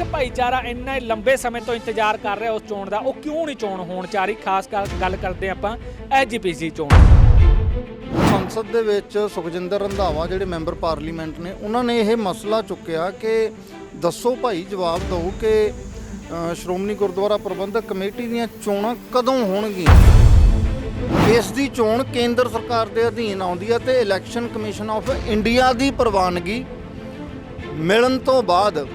ਸਿੱਖ ਭਾਈਚਾਰਾ ਇੰਨਾ ਲੰਬੇ ਸਮੇਂ ਤੋਂ ਇੰਤਜ਼ਾਰ ਕਰ ਰਿਹਾ ਉਸ ਚੋਣ ਦਾ, ਉਹ ਕਿਉਂ ਨਹੀਂ ਚੋਣ ਹੋਣ ਚਾ ਰਹੀ? ਖਾਸ ਕਰ ਗੱਲ ਕਰਦੇ ਆਪਾਂ ਐਜੀਪੀਸੀ ਚੋਣ ਸੰਸਦ ਦੇ ਵਿੱਚ ਸੁਖਜਿੰਦਰ ਰੰਧਾਵਾ ਜਿਹੜੇ ਮੈਂਬਰ ਪਾਰਲੀਮੈਂਟ ਨੇ, ਉਹਨਾਂ ਨੇ ਇਹ ਮਸਲਾ ਚੁੱਕਿਆ ਕਿ ਦੱਸੋ ਭਾਈ, ਜਵਾਬ ਦਿਓ ਕਿ ਸ਼੍ਰੋਮਣੀ ਗੁਰਦੁਆਰਾ ਪ੍ਰਬੰਧਕ ਕਮੇਟੀ ਦੀਆਂ ਚੋਣਾਂ ਕਦੋਂ ਹੋਣਗੀਆਂ? ਇਸ ਦੀ ਚੋਣ ਕੇਂਦਰ ਸਰਕਾਰ ਦੇ ਅਧੀਨ ਆਉਂਦੀ ਹੈ ਤੇ ਇਲੈਕਸ਼ਨ ਕਮਿਸ਼ਨ ਆਫ ਇੰਡੀਆ ਦੀ ਪ੍ਰਵਾਨਗੀ ਮਿਲਣ ਤੋਂ ਬਾਅਦ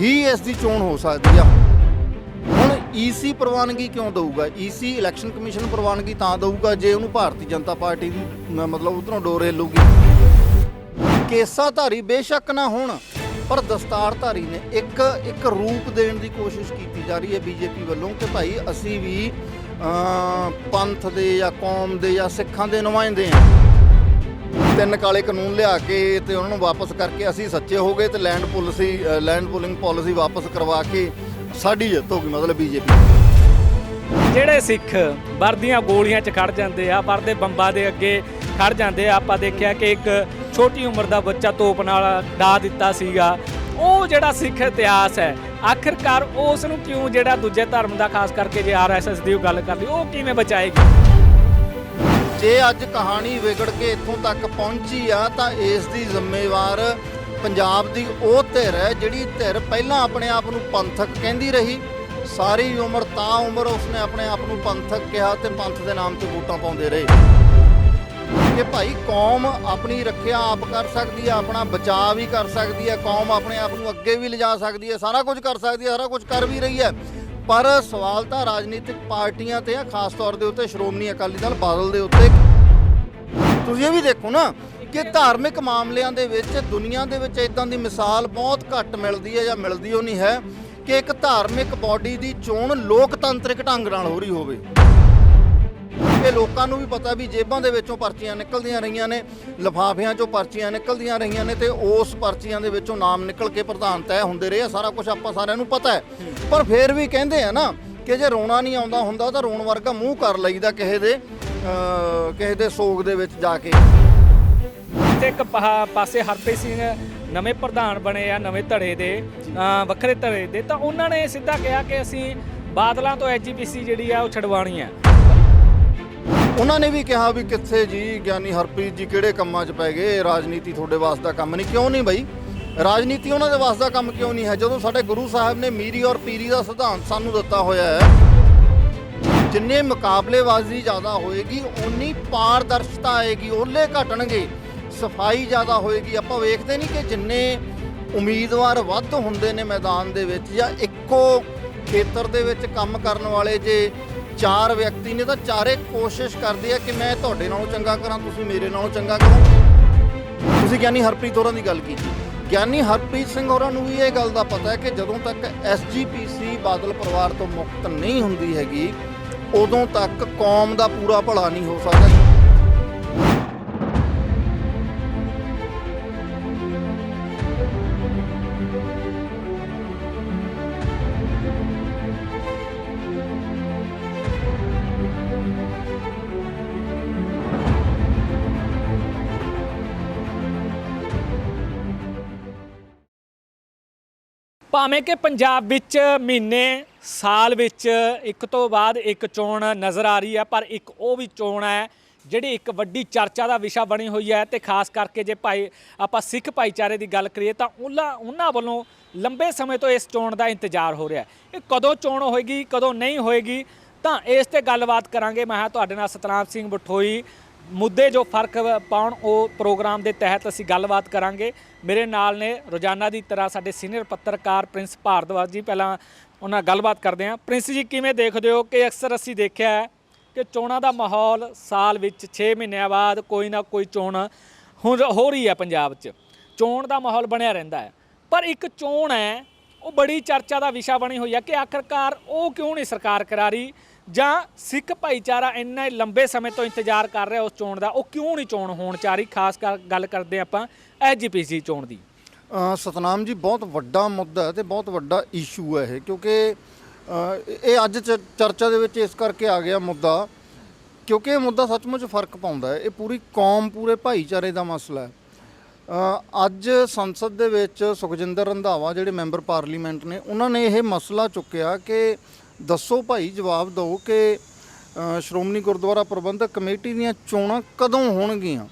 ਹੀ ਇਸ ਦੀ ਚੋਣ ਹੋ ਸਕਦੀ ਆ। ਹੁਣ ਈਸੀ ਪ੍ਰਵਾਨਗੀ ਕਿਉਂ ਦਊਗਾ? ਈਸੀ ਇਲੈਕਸ਼ਨ ਕਮਿਸ਼ਨ ਪ੍ਰਵਾਨਗੀ ਤਾਂ ਦਊਗਾ ਜੇ ਉਹਨੂੰ ਭਾਰਤੀ ਜਨਤਾ ਪਾਰਟੀ ਦੀ ਮ- ਮਤਲਬ ਉਧਰੋਂ ਡੋਰ ਹਿੱਲੂਗੀ। ਕੇਸਾਧਾਰੀ ਬੇਸ਼ੱਕ ਨਾ ਹੋਣ ਪਰ ਦਸਤਾਰਧਾਰੀ ਨੇ ਇੱਕ ਇੱਕ ਰੂਪ ਦੇਣ ਦੀ ਕੋਸ਼ਿਸ਼ ਕੀਤੀ ਜਾ ਰਹੀ ਹੈ ਬੀਜੇਪੀ ਵੱਲੋਂ ਕਿ ਭਾਈ ਅਸੀਂ ਵੀ ਅਮ, ਪੰਥ ਦੇ ਜਾਂ ਕੌਮ ਦੇ ਜਾਂ ਸਿੱਖਾਂ ਦੇ ਨੁਮਾਇੰਦੇ ਹਾਂ। ਤਿੰਨ ਕਾਲੇ ਕਾਨੂੰਨ ਲਿਆ ਕੇ ਤੇ ਉਹਨਾਂ ਨੂੰ ਵਾਪਸ ਕਰਕੇ ਅਸੀਂ ਸੱਚੇ ਹੋ ਗਏ ਤੇ land policy land pooling policy ਵਾਪਸ ਕਰਵਾ ਕੇ ਸਾਡੀ ਜਿੱਤ ਹੋ ਗਈ, ਮਤਲਬ ਬੀਜੇਪੀ ਜਿਹੜੇ ਸਿੱਖ ਵਰਦੀਆਂ ਗੋਲੀਆਂ 'ਚ ਖੜ ਜਾਂਦੇ ਆ ਵਰਦੇ ਬੰਬਾਂ ਦੇ ਅੱਗੇ ਖੜ ਜਾਂਦੇ ਆ, ਆਪਾਂ ਦੇਖਿਆ ਕਿ ਇੱਕ ਛੋਟੀ ਉਮਰ ਦਾ ਬੱਚਾ ਤੋਪ ਨਾਲ ਡਾ ਦਿੱਤਾ ਸੀਗਾ। ਉਹ ਜਿਹੜਾ ਸਿੱਖ ਇਤਿਹਾਸ ਹੈ, ਆਖਿਰਕਾਰ ਉਸ ਨੂੰ ਕਿਉਂ ਜਿਹੜਾ ਦੂਜੇ ਧਰਮ ਦਾ, ਖਾਸ ਕਰਕੇ ਜੇ ਆਰਐਸਐਸ ਦੀ ਉਹ ਗੱਲ ਕਰਦੀ, ਉਹ ਕਿਵੇਂ ਬਚਾਏਗੀ? ਜੇ ਅੱਜ ਕਹਾਣੀ ਵਿਗੜ ਕੇ ਇੱਥੋਂ ਤੱਕ ਪਹੁੰਚੀ ਆ, ਤਾਂ ਇਸ ਦੀ ਜ਼ਿੰਮੇਵਾਰ ਪੰਜਾਬ ਦੀ ਉਹ ਧਿਰ ਹੈ, ਜਿਹੜੀ ਧਿਰ ਪਹਿਲਾਂ ਆਪਣੇ ਆਪ ਨੂੰ ਪੰਥਕ ਕਹਿੰਦੀ ਰਹੀ। ਸਾਰੀ ਉਮਰ ਤਾਂ ਉਮਰ ਉਸਨੇ ਆਪਣੇ ਆਪ ਨੂੰ ਪੰਥਕ ਕਿਹਾ ਤੇ ਪੰਥ ਦੇ ਨਾਮ ਤੇ ਵੋਟਾਂ ਪਾਉਂਦੇ ਰਹੇ। ਕਿ ਭਾਈ ਕੌਮ ਆਪਣੀ ਰੱਖਿਆ ਆਪ ਕਰ ਸਕਦੀ ਹੈ ਆਪਣਾ ਬਚਾਅ ਵੀ ਕਰ ਸਕਦੀ ਹੈ ਕੌਮ ਆਪਣੇ ਆਪ ਨੂੰ ਅੱਗੇ ਵੀ ਲਿਜਾ ਸਕਦੀ ਹੈ ਸਾਰਾ ਕੁਝ ਕਰ ਸਕਦੀ ਹੈ ਸਾਰਾ ਕੁਝ ਕਰ ਵੀ ਰਹੀ ਹੈ। ਪਰ ਸਵਾਲ ਤਾਂ ਰਾਜਨੀਤਿਕ ਪਾਰਟੀਆਂ ਤੇ ਆ, ਖਾਸ ਤੌਰ ਦੇ ਉੱਤੇ ਸ਼੍ਰੋਮਣੀ ਅਕਾਲੀ ਦਲ ਬਾਦਲ ਦੇ ਉੱਤੇ। ਤੁਸੀਂ ਇਹ ਵੀ ਦੇਖੋ ਨਾ ਕਿ ਧਾਰਮਿਕ ਮਾਮਲਿਆਂ ਦੇ ਵਿੱਚ, ਦੁਨੀਆ ਦੇ ਵਿੱਚ ਇਦਾਂ ਦੀ ਮਿਸਾਲ ਬਹੁਤ ਘੱਟ ਮਿਲਦੀ ਹੈ ਜਾਂ ਮਿਲਦੀ ਉਹ ਨਹੀਂ ਹੈ ਕਿ ਇੱਕ ਧਾਰਮਿਕ ਬਾਡੀ ਦੀ ਚੋਣ ਲੋਕਤੰਤਰਿਕ ਢੰਗ ਨਾਲ ਹੋ ਰਹੀ ਹੋਵੇ। ਇਹ ਲੋਕਾਂ ਨੂੰ ਵੀ ਪਤਾ ਵੀ ਜੇਬਾਂ ਦੇ ਵਿੱਚੋਂ ਪਰਚੀਆਂ ਨਿਕਲਦੀਆਂ ਰਹੀਆਂ ਨੇ ਲਿਫਾਫਿਆਂ ਚੋਂ ਪਰਚੀਆਂ ਨਿਕਲਦੀਆਂ ਰਹੀਆਂ ਨੇ ਤੇ ਉਸ ਪਰਚੀਆਂ ਦੇ ਵਿੱਚੋਂ ਨਾਮ ਨਿਕਲ ਕੇ ਪ੍ਰਧਾਨ ਤੈਅ ਹੁੰਦੇ ਰਹੇ ਆ ਸਾਰਾ ਕੁਝ ਆਪਾਂ ਸਾਰਿਆਂ ਨੂੰ ਪਤਾ ਹੈ। ਪਰ ਫਿਰ ਵੀ ਕਹਿੰਦੇ ਆ ਨਾ ਕਿ ਜੇ ਰੋਣਾ ਨਹੀਂ ਆਉਂਦਾ ਹੁੰਦਾ ਤਾਂ ਰੋਣ ਵਰਗਾ ਮੂੰਹ ਕਰ ਲਈਦਾ ਕਿਸੇ ਦੇ ਅਹ, ਕਿਸੇ ਦੇ ਸੋਗ ਦੇ ਵਿੱਚ ਜਾ ਕੇ। ਤੇ ਇੱਕ ਪਾ- ਪਾਸੇ ਹਰਪ੍ਰੀਤ ਸਿੰਘ ਨਵੇਂ ਪ੍ਰਧਾਨ ਬਣੇ ਆ ਨਵੇਂ ਧੜੇ ਦੇ ਅ, ਵੱਖਰੇ ਧੜੇ ਦੇ ਤਾਂ ਉਹਨਾਂ ਨੇ ਸਿੱਧਾ ਕਿਹਾ ਕਿ ਅਸੀਂ ਬਾਦਲਾਂ ਤੋਂ ਐਜੀਪੀਸੀ ਜਿਹੜੀ ਆ ਉਹ ਛਡਵਾਣੀ ਆ ਉਹਨਾਂ ਨੇ ਵੀ ਕਿਹਾ ਵੀ ਕਿੱਥੇ ਜੀ ਗਿਆਨੀ ਹਰਪ੍ਰੀਤ ਜੀ ਕਿਹੜੇ ਕੰਮਾਂ 'ਚ ਪੈ ਗਏ? ਰਾਜਨੀਤੀ ਤੁਹਾਡੇ ਵਾਸਤੇ ਕੰਮ ਨਹੀਂ। ਕਿਉਂ ਨਹੀਂ ਬਈ? ਰਾਜਨੀਤੀ ਉਹਨਾਂ ਦੇ ਵਾਸਤੇ ਕੰਮ ਕਿਉਂ ਨਹੀਂ ਹੈ? ਜਦੋਂ ਸਾਡੇ ਗੁਰੂ ਸਾਹਿਬ ਨੇ ਮੀਰੀ ਔਰ ਪੀਰੀ ਦਾ ਸਿਧਾਂਤ ਸਾਨੂੰ ਦਿੱਤਾ ਹੋਇਆ ਹੈ, ਜਿੰਨੇ ਮੁਕਾਬਲੇਬਾਜ਼ੀ ਜ਼ਿਆਦਾ ਹੋਏਗੀ ਉਨੀ ਪਾਰਦਰਸ਼ਤਾ ਆਏਗੀ, ਓਲੇ ਘਟਣਗੇ। ਸਫ਼ਾਈ ਜ਼ਿਆਦਾ ਹੋਏਗੀ। ਆਪਾਂ ਵੇਖਦੇ ਨਹੀਂ ਕਿ ਜਿੰਨੇ ਉਮੀਦਵਾਰ ਵੱਧ ਹੁੰਦੇ ਨੇ ਮੈਦਾਨ ਦੇ ਵਿੱਚ ਜਾਂ ਇੱਕੋ ਖੇਤਰ ਦੇ ਵਿੱਚ ਕੰਮ ਕਰਨ ਵਾਲੇ ਜੇ ਚਾਰ ਵਿਅਕਤੀ ਨੇ ਤਾਂ ਚਾਰੇ ਕੋਸ਼ਿਸ਼ ਕਰਦੇ ਆ ਕਿ ਮੈਂ ਤੁਹਾਡੇ ਨਾਲੋਂ ਚੰਗਾ ਕਰਾਂ, ਤੁਸੀਂ ਮੇਰੇ ਨਾਲੋਂ ਚੰਗਾ ਕਰੋ। ਤੁਸੀਂ ਗਿਆਨੀ ਹਰਪ੍ਰੀਤ ਹੋਰਾਂ ਦੀ ਗੱਲ ਕੀਤੀ। ਗਿਆਨੀ ਹਰਪ੍ਰੀਤ ਸਿੰਘ ਹੋਰਾਂ ਨੂੰ ਵੀ ਇਹ ਗੱਲ ਦਾ ਪਤਾ ਹੈ ਕਿ ਜਦੋਂ ਤੱਕ ਐਸਜੀਪੀਸੀ ਬਾਦਲ ਪਰਿਵਾਰ ਤੋਂ ਮੁਕਤ ਨਹੀਂ ਹੁੰਦੀ ਹੈਗੀ, ਉਦੋਂ ਤੱਕ ਕੌਮ ਦਾ ਪੂਰਾ ਭਲਾ ਨਹੀਂ ਹੋ ਸਕਦਾ। ਭਾਵੇਂ ਕਿ ਪੰਜਾਬ ਵਿੱਚ ਮਹੀਨੇ, ਸਾਲ ਵਿੱਚ ਇੱਕ ਤੋਂ ਬਾਅਦ ਇੱਕ ਚੋਣ ਨਜ਼ਰ ਆ ਰਹੀ ਹੈ, ਪਰ ਇੱਕ ਉਹ ਵੀ ਚੋਣ ਹੈ ਜਿਹੜੀ ਇੱਕ ਵੱਡੀ ਚਰਚਾ ਦਾ ਵਿਸ਼ਾ ਬਣੀ ਹੋਈ ਹੈ ਤੇ ਖਾਸ ਕਰਕੇ ਜੇ ਭਾਈ, ਆਪਾਂ ਸਿੱਖ ਭਾਈਚਾਰੇ ਦੀ ਗੱਲ ਕਰੀਏ ਤਾਂ ਉਹਨਾਂ ਉਹਨਾਂ ਵੱਲੋਂ ਲੰਬੇ ਸਮੇਂ ਤੋਂ ਇਸ ਚੋਣ ਦਾ ਇੰਤਜ਼ਾਰ ਹੋ ਰਿਹਾ ਹੈ। ਇਹ ਕਦੋਂ ਚੋਣ ਹੋਏਗੀ, ਕਦੋਂ ਨਹੀਂ ਹੋਏਗੀ, ਤਾਂ ਇਸ ਤੇ ਗੱਲਬਾਤ ਕਰਾਂਗੇ। ਮੈਂ ਹਾਂ ਤੁਹਾਡੇ ਨਾਲ ਸਤਨਾਮ ਸਿੰਘ ਬਠੋਈ ਮੁੱਦੇ ਜੋ ਫ਼ਰਕ ਪਾਉਣ ਉਹ ਪ੍ਰੋਗਰਾਮ ਦੇ ਤਹਿਤ ਅਸੀਂ ਗੱਲਬਾਤ ਕਰਾਂਗੇ। ਮੇਰੇ ਨਾਲ ਨੇ ਰੋਜ਼ਾਨਾ ਦੀ ਤਰ੍ਹਾਂ ਸਾਡੇ ਸੀਨੀਅਰ ਪੱਤਰਕਾਰ ਪ੍ਰਿੰਸ ਭਾਰਦਵਾਜ ਜੀ। ਪਹਿਲਾਂ ਉਹਨਾਂ ਨਾਲ ਗੱਲਬਾਤ ਕਰਦੇ ਹਾਂ। ਪ੍ਰਿੰਸ ਜੀ, ਕਿਵੇਂ ਦੇਖਦੇ ਹੋ ਕਿ ਅਕਸਰ ਅਸੀਂ ਦੇਖਿਆ ਹੈ ਕਿ ਚੋਣਾਂ ਦਾ ਮਾਹੌਲ ਸਾਲ ਵਿੱਚ 6 ਮਹੀਨਿਆਂ ਬਾਅਦ ਕੋਈ ਨਾ ਕੋਈ ਚੋਣ ਹੋ ਹੋ ਰਹੀ ਹੈ ਪੰਜਾਬ 'ਚ। ਚੋਣ ਦਾ ਮਾਹੌਲ ਬਣਿਆ ਰਹਿੰਦਾ ਹੈ। ਪਰ ਇੱਕ ਚੋਣ ਹੈ, ਉਹ ਬੜੀ ਚਰਚਾ ਦਾ ਵਿਸ਼ਾ ਬਣੀ ਹੋਈ ਹੈ ਕਿ ਆਖਰਕਾਰ ਉਹ ਕਿਉਂ ਨਹੀਂ ਸਰਕਾਰ ਕਰਾ ਰਹੀ? ਜਾਂ ਸਿੱਖ ਭਾਈਚਾਰਾ ਇੰਨਾ ਲੰਬੇ ਸਮੇਂ ਤੋਂ ਇੰਤਜ਼ਾਰ ਕਰ ਰਿਹਾ ਉਸ ਚੋਣ ਦਾ, ਉਹ ਕਿਉਂ ਨਹੀਂ ਚੋਣ ਹੋਣ ਚਾ ਰਹੀ? ਖਾਸ ਕਰ ਗੱਲ ਕਰਦੇ ਆਪਾਂ ਐਜੀਪੀਸੀ ਚੋਣ ਦੀ। ਸਤਨਾਮ ਜੀ, ਬਹੁਤ ਵੱਡਾ ਮੁੱਦਾ ਹੈ ਤੇ ਬਹੁਤ ਵੱਡਾ ਇਸ਼ੂ ਹੈ ਇਹ, ਕਿਉਂਕਿ ਇਹ ਅੱਜ ਚ- ਚਰਚਾ ਦੇ ਵਿੱਚ ਇਸ ਕਰਕੇ ਆ ਗਿਆ ਮੁੱਦਾ, ਕਿਉਂਕਿ ਇਹ ਮੁੱਦਾ ਸੱਚਮੁੱਚ ਫ਼ਰਕ ਪਾਉਂਦਾ ਹੈ। ਇਹ ਪੂਰੀ ਕੌਮ, ਪੂਰੇ ਭਾਈਚਾਰੇ ਦਾ ਮਸਲਾ ਹੈ। ਅੱਜ ਸੰਸਦ ਦੇ ਵਿੱਚ ਸੁਖਜਿੰਦਰ ਰੰਧਾਵਾ, ਜਿਹੜੇ ਮੈਂਬਰ ਪਾਰਲੀਮੈਂਟ ਨੇ, ਉਹਨਾਂ ਨੇ ਇਹ ਮਸਲਾ ਚੁੱਕਿਆ ਕਿ ਦੱਸੋ ਭਾਈ ਜਵਾਬ ਦਿਓ ਕਿ ਸ਼੍ਰੋਮਣੀ ਗੁਰਦੁਆਰਾ ਪ੍ਰਬੰਧਕ ਕਮੇਟੀ ਦੀਆਂ ਚੋਣਾਂ ਕਦੋਂ ਹੋਣਗੀਆਂ?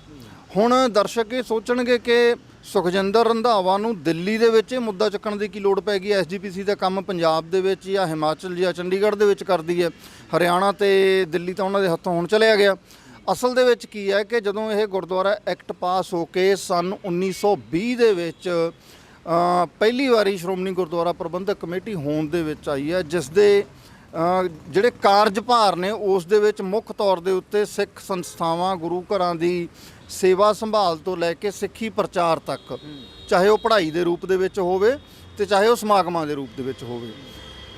ਹੁਣ ਦਰਸ਼ਕ ਇਹ ਸੋਚਣਗੇ ਕਿ ਸੁਖਜਿੰਦਰ ਰੰਧਾਵਾ ਨੂੰ ਦਿੱਲੀ ਦੇ ਵਿੱਚ ਇਹ ਮੁੱਦਾ ਚੱਕਣ ਦੀ ਕੀ ਲੋੜ ਪੈ ਗਈ ਐਸਜੀਪੀਸੀ ਦਾ ਕੰਮ ਪੰਜਾਬ ਦੇ ਵਿੱਚ ਜਾਂ ਹਿਮਾਚਲ ਜਾਂ ਚੰਡੀਗੜ੍ਹ ਦੇ ਵਿੱਚ ਕਰਦੀ ਹੈ। ਹਰਿਆਣਾ ਤੇ ਦਿੱਲੀ ਤਾਂ ਉਹਨਾਂ ਦੇ ਹੱਥੋਂ ਹੁਣ ਚਲਿਆ ਗਿਆ। ਅਸਲ ਦੇ ਵਿੱਚ ਕੀ ਹੈ ਕਿ ਜਦੋਂ ਇਹ ਗੁਰਦੁਆਰਾ ਐਕਟ ਪਾਸ ਹੋ ਕੇ ਸਨ 1920 ਦੇ ਵਿੱਚ ਪਹਿਲੀ ਵਾਰੀ ਸ਼੍ਰੋਮਣੀ ਗੁਰਦੁਆਰਾ ਪ੍ਰਬੰਧਕ ਕਮੇਟੀ ਹੋਣ ਦੇ ਵਿੱਚ ਆਈ ਹੈ, ਜਿਸ ਦੇ ਜਿਹੜੇ ਕਾਰਜਭਾਰ ਨੇ, ਉਸ ਦੇ ਵਿੱਚ ਮੁੱਖ ਤੌਰ ਦੇ ਉੱਤੇ ਸਿੱਖ ਸੰਸਥਾਵਾਂ, ਗੁਰੂ ਘਰਾਂ ਦੀ ਸੇਵਾ ਸੰਭਾਲ ਤੋਂ ਲੈ ਕੇ ਸਿੱਖੀ ਪ੍ਰਚਾਰ ਤੱਕ, ਚਾਹੇ ਉਹ ਪੜ੍ਹਾਈ ਦੇ ਰੂਪ ਦੇ ਵਿੱਚ ਹੋਵੇ ਤੇ ਚਾਹੇ ਉਹ ਸਮਾਗਮਾਂ ਦੇ ਰੂਪ ਦੇ ਵਿੱਚ ਹੋਵੇ।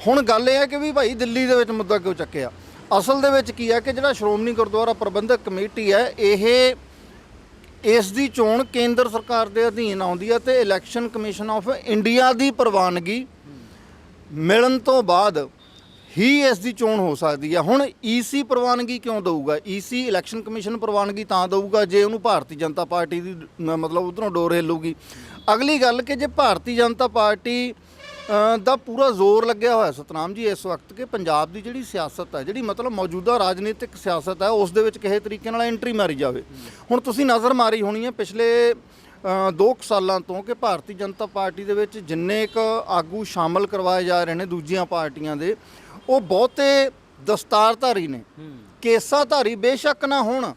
ਹੁਣ ਗੱਲ ਇਹ ਹੈ ਕਿ ਵੀ ਭਾਈ ਦਿੱਲੀ ਦੇ ਵਿੱਚ ਮੁੱਦਾ ਕਿਉਂ ਚੱਕਿਆ? ਅਸਲ ਦੇ ਵਿੱਚ ਕੀ ਹੈ ਕਿ ਜਿਹੜਾ ਸ਼੍ਰੋਮਣੀ ਗੁਰਦੁਆਰਾ ਪ੍ਰਬੰਧਕ ਕਮੇਟੀ ਹੈ, ਇਹ ਇਸ ਦੀ ਚੋਣ ਕੇਂਦਰ ਸਰਕਾਰ ਦੇ ਅਧੀਨ ਆਉਂਦੀ ਹੈ ਤੇ ਇਲੈਕਸ਼ਨ ਕਮਿਸ਼ਨ ਆਫ ਇੰਡੀਆ ਦੀ ਪ੍ਰਵਾਨਗੀ ਮਿਲਣ ਤੋਂ ਬਾਅਦ ਹੀ ਇਸ ਦੀ ਚੋਣ ਹੋ ਸਕਦੀ ਹੈ ਹੁਣ ਈਸੀ ਪ੍ਰਵਾਨਗੀ ਕਿਉਂ ਦਊਗਾ? ਈਸੀ ਇਲੈਕਸ਼ਨ ਕਮਿਸ਼ਨ ਪ੍ਰਵਾਨਗੀ ਤਾਂ ਦਊਗਾ ਜੇ ਉਹਨੂੰ ਭਾਰਤੀ ਜਨਤਾ ਪਾਰਟੀ ਦੀ ਮਤਲਬ ਉਧਰੋਂ ਡੋਰ ਹਿੱਲੂਗੀ। ਅਗਲੀ ਗੱਲ ਕਿ ਜੇ ਭਾਰਤੀ ਜਨਤਾ ਪਾਰਟੀ ਦਾ ਪੂਰਾ ਜ਼ੋਰ ਲੱਗਿਆ ਹੋਇਆ ਸਤਨਾਮ ਜੀ ਇਸ ਵਕਤ ਕਿ ਪੰਜਾਬ ਦੀ ਜਿਹੜੀ ਸਿਆਸਤ ਹੈ ਜਿਹੜੀ ਮਤਲਬ ਮੌਜੂਦਾ ਰਾਜਨੀਤਿਕ ਸਿਆਸਤ ਹੈ ਉਸ ਦੇ ਵਿੱਚ ਕਿਸੇ ਤਰੀਕੇ ਨਾਲ ਐਂਟਰੀ ਮਾਰੀ ਜਾਵੇ। ਹੁਣ ਤੁਸੀਂ ਨਜ਼ਰ ਮਾਰੀ ਹੋਣੀ ਹੈ ਪਿਛਲੇ ਅ, ਦੋ ਕੁ ਸਾਲਾਂ ਤੋਂ ਕਿ ਭਾਰਤੀ ਜਨਤਾ ਪਾਰਟੀ ਦੇ ਵਿੱਚ ਜਿੰਨੇ ਕ ਆਗੂ ਸ਼ਾਮਲ ਕਰਵਾਏ ਜਾ ਰਹੇ ਨੇ ਦੂਜੀਆਂ ਪਾਰਟੀਆਂ ਦੇ ਉਹ ਬਹੁਤੇ ਦਸਤਾਰਧਾਰੀ ਨੇ। ਕੇਸਾਧਾਰੀ ਬੇਸ਼ੱਕ ਨਾ ਹੋਣ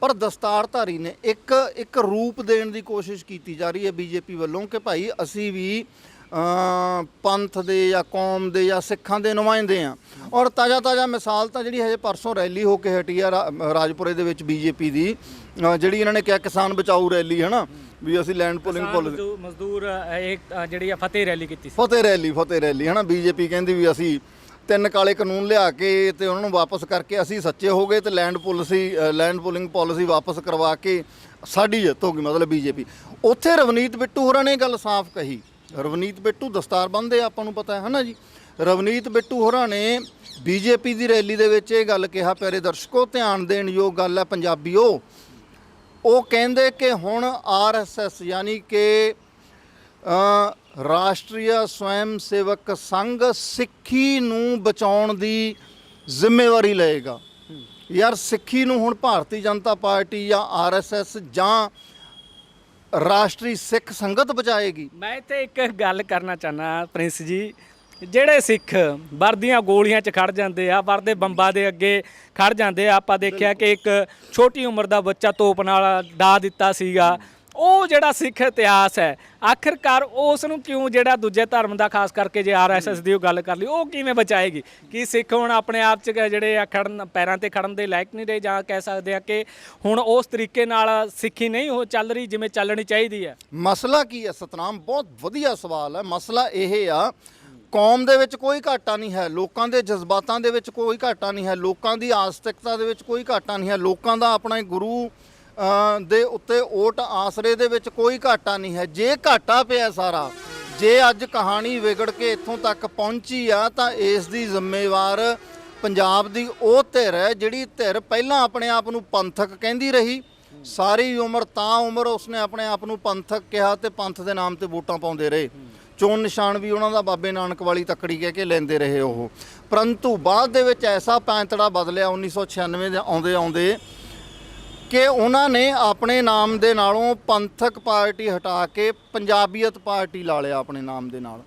ਪਰ ਦਸਤਾਰਧਾਰੀ ਨੇ ਇੱਕ ਇੱਕ ਰੂਪ ਦੇਣ ਦੀ ਕੋਸ਼ਿਸ਼ ਕੀਤੀ ਜਾ ਰਹੀ ਹੈ ਬੀਜੇਪੀ ਵੱਲੋਂ ਕਿ ਭਾਈ ਅਸੀਂ ਵੀ ਪੰਥ ਦੇ ਜਾਂ ਕੌਮ ਦੇ ਜਾਂ ਸਿੱਖਾਂ ਦੇ ਨੁਮਾਇੰਦੇ ਆ ਔਰ ਤਾਜ਼ਾ ਤਾਜ਼ਾ ਮਿਸਾਲ ਤਾਂ ਜਿਹੜੀ ਹਜੇ ਪਰਸੋਂ ਰੈਲੀ ਹੋ ਕੇ ਹਟੀ ਆ ਰਾਜਪੁਰੇ ਦੇ ਵਿੱਚ ਬੀਜੇਪੀ ਦੀ ਜਿਹੜੀ ਇਹਨਾਂ ਨੇ ਕਿਹਾ ਕਿਸਾਨ ਬਚਾਓ ਰੈਲੀ ਹੈ ਨਾ ਵੀ ਅਸੀਂ ਲੈਂਡ ਪੁਲਿੰਗ ਮਜ਼ਦੂ- ਮਜ਼ਦੂਰ ਇੱਕ ਜਿਹੜੀ ਆ ਫਤਿਹ ਰੈਲੀ ਕੀਤੀ ਸੀ। ਫਤਿਹ ਰੈਲੀ ਫਤਿਹ ਰੈਲੀ ਹਨਾ? ਬੀਜੇਪੀ ਕਹਿੰਦੀ ਵੀ ਅਸੀਂ ਤਿੰਨ ਕਾਲੇ ਕਾਨੂੰਨ ਲਿਆ ਕੇ ਤੇ ਉਹਨਾਂ ਨੂੰ ਵਾਪਸ ਕਰਕੇ ਅਸੀਂ ਸੱਚੇ ਹੋ ਗਏ ਤੇ land policy land pooling policy ਵਾਪਸ ਕਰਵਾ ਕੇ ਸਾਡੀ ਜਿੱਤ ਹੋ ਗਈ, ਮਤਲਬ ਬੀਜੇਪੀ। ਉੱਥੇ ਰਵਨੀਤ ਬਿੱਟੂ ਹੋਰਾਂ ਨੇ ਗੱਲ ਸਾਫ਼ ਕਹੀ। ਰਵਨੀਤ ਬਿੱਟੂ ਦਸਤਾਰ ਬੰਨਦੇ ਆਪਾਂ ਨੂੰ ਪਤਾ ਹੈ, ਹਨਾ ਜੀ? ਰਵਨੀਤ ਬਿੱਟੂ ਹੋਰਾਂ ਨੇ ਬੀਜੇਪੀ ਦੀ ਰੈਲੀ ਦੇ ਵਿੱਚ ਇਹ ਗੱਲ ਕਿਹਾ, ਪਿਆਰੇ ਦਰਸ਼ਕੋ, ਧਿਆਨ ਦੇਣ ਯੋਗ ਗੱਲ ਹੈ ਪੰਜਾਬੀਓ। ਉਹ ਕਹਿੰਦੇ ਕਿ ਹੁਣ ਆਰਐਸਐਸ ਯਾਨੀ ਕਿ ਰਾਸ਼ਟਰੀ ਸਵੈਮ ਸੇਵਕ ਸੰਘ ਸਿੱਖੀ ਨੂੰ ਬਚਾਉਣ ਦੀ ਜ਼ਿੰਮੇਵਾਰੀ ਲਏਗਾ। ਯਾਰ ਸਿੱਖੀ ਨੂੰ ਹੁਣ ਭਾਰਤੀ ਜਨਤਾ ਪਾਰਟੀ ਜਾਂ ਆਰਐਸਐਸ ਜਾਂ ਰਾਸ਼ਟਰੀ ਸਿੱਖ ਸੰਗਤ ਬਚਾਏਗੀ। ਮੈਂ ਤੇ ਇੱਕ ਗੱਲ ਕਰਨਾ ਚਾਹਨਾ ਪ੍ਰਿੰਸ ਜੀ। ਜਿਹੜੇ ਸਿੱਖ ਵਰਦੀਆਂ ਗੋਲੀਆਂ 'ਚ ਖੜ ਜਾਂਦੇ ਆ, ਵਰਦੇ ਬੰਬਾਂ ਦੇ ਅੱਗੇ ਖੜ ਜਾਂਦੇ ਆ, ਆਪਾਂ ਦੇਖਿਆ ਕਿ ਇੱਕ ਛੋਟੀ ਉਮਰ ਦਾ ਬੱਚਾ ਤੋਪ ਨਾਲ ਡਾ ਦਿੱਤਾ ਸੀਗਾ। ਉਹ ਜਿਹੜਾ ਸਿੱਖ ਇਤਿਹਾਸ ਹੈ ਆਖਿਰਕਾਰ ਉਸ ਨੂੰ ਕਿਉਂ ਜਿਹੜਾ ਦੂਜੇ ਧਰਮ ਦਾ ਖਾਸ ਕਰਕੇ ਜੇ ਆਰਐਸਐਸ ਦੀ ਉਹ ਗੱਲ ਕਰ ਲਈ ਉਹ ਕਿਵੇਂ ਬਚਾਏਗੀ? ਕੀ ਸਿੱਖ ਹੁਣ ਆਪਣੇ ਆਪ 'ਚ ਜਿਹੜੇ ਆ ਖੜਨ ਪੈਰਾਂ ਤੇ ਖੜਨ ਦੇ ਲਾਇਕ ਨਹੀਂ ਰਹੇ ਜਾਂ ਕਹਿ ਸਕਦੇ ਆ ਕਿ ਹੁਣ ਉਸ ਤਰੀਕੇ ਨਾਲ ਸਿੱਖੀ ਨਹੀਂ ਉਹ ਚੱਲ ਰਹੀ ਜਿਵੇਂ ਚੱਲਣੀ ਚਾਹੀਦੀ ਹੈ? ਮਸਲਾ ਕੀ ਹੈ ਸਤਨਾਮ? ਬਹੁਤ ਵਧੀਆ ਸਵਾਲ ਹੈ। ਮਸਲਾ ਇਹ ਆ ਕੌਮ ਦੇ ਵਿੱਚ ਕੋਈ ਘਾਟਾ ਨਹੀਂ ਹੈ ਲੋਕਾਂ ਦੇ ਜਜ਼ਬਾਤਾਂ ਦੇ ਵਿੱਚ ਕੋਈ ਘਾਟਾ ਨਹੀਂ ਹੈ ਲੋਕਾਂ ਦੀ ਆਸਤਿਕਤਾ ਦੇ ਵਿੱਚ ਕੋਈ ਘਾਟਾ ਨਹੀਂ ਹੈ ਲੋਕਾਂ ਦਾ ਆਪਣਾ ਹੀ ਗੁਰੂ ਦੇ ਉੱਤੇ ਓਟ ਆਸਰੇ ਦੇ ਵਿੱਚ ਕੋਈ ਘਾਟਾ ਨਹੀਂ ਹੈ। ਜੇ ਘਾਟਾ ਪਿਆ ਸਾਰਾ, ਜੇ ਅੱਜ ਕਹਾਣੀ ਵਿਗੜ ਕੇ ਇੱਥੋਂ ਤੱਕ ਪਹੁੰਚੀ ਆ, ਤਾਂ ਇਸ ਦੀ ਜ਼ਿੰਮੇਵਾਰ ਪੰਜਾਬ ਦੀ ਉਹ ਧਿਰ ਹੈ, ਜਿਹੜੀ ਧਿਰ ਪਹਿਲਾਂ ਆਪਣੇ ਆਪ ਨੂੰ ਪੰਥਕ ਕਹਿੰਦੀ ਰਹੀ। ਸਾਰੀ ਉਮਰ ਤਾਂ ਉਮਰ ਉਸਨੇ ਆਪਣੇ ਆਪ ਨੂੰ ਪੰਥਕ ਕਿਹਾ ਤੇ ਪੰਥ ਦੇ ਨਾਮ ਤੇ ਵੋਟਾਂ ਪਾਉਂਦੇ ਰਹੇ। ਚੋਣ ਨਿਸ਼ਾਨ ਵੀ ਉਹਨਾਂ ਦਾ ਬਾਬੇ ਨਾਨਕ ਵਾਲੀ ਤੱਕੜੀ ਕਹਿ ਕੇ ਲੈਂਦੇ ਰਹੇ ਉਹ। ਪਰੰਤੂ ਬਾਅਦ ਦੇ ਵਿੱਚ ਐਸਾ ਪੈਂਤੜਾ ਬਦਲਿਆ 1996 ਦੇ ਆਉਂਦੇ ਆਉਂਦੇ ਕਿ ਉਹਨਾਂ ਨੇ ਆਪਣੇ ਨਾਮ ਦੇ ਨਾਲੋਂ ਪੰਥਕ ਪਾਰਟੀ ਹਟਾ ਕੇ ਪੰਜਾਬੀਅਤ ਪਾਰਟੀ ਲਾ ਲਿਆ ਆਪਣੇ ਨਾਮ ਦੇ ਨਾਲ।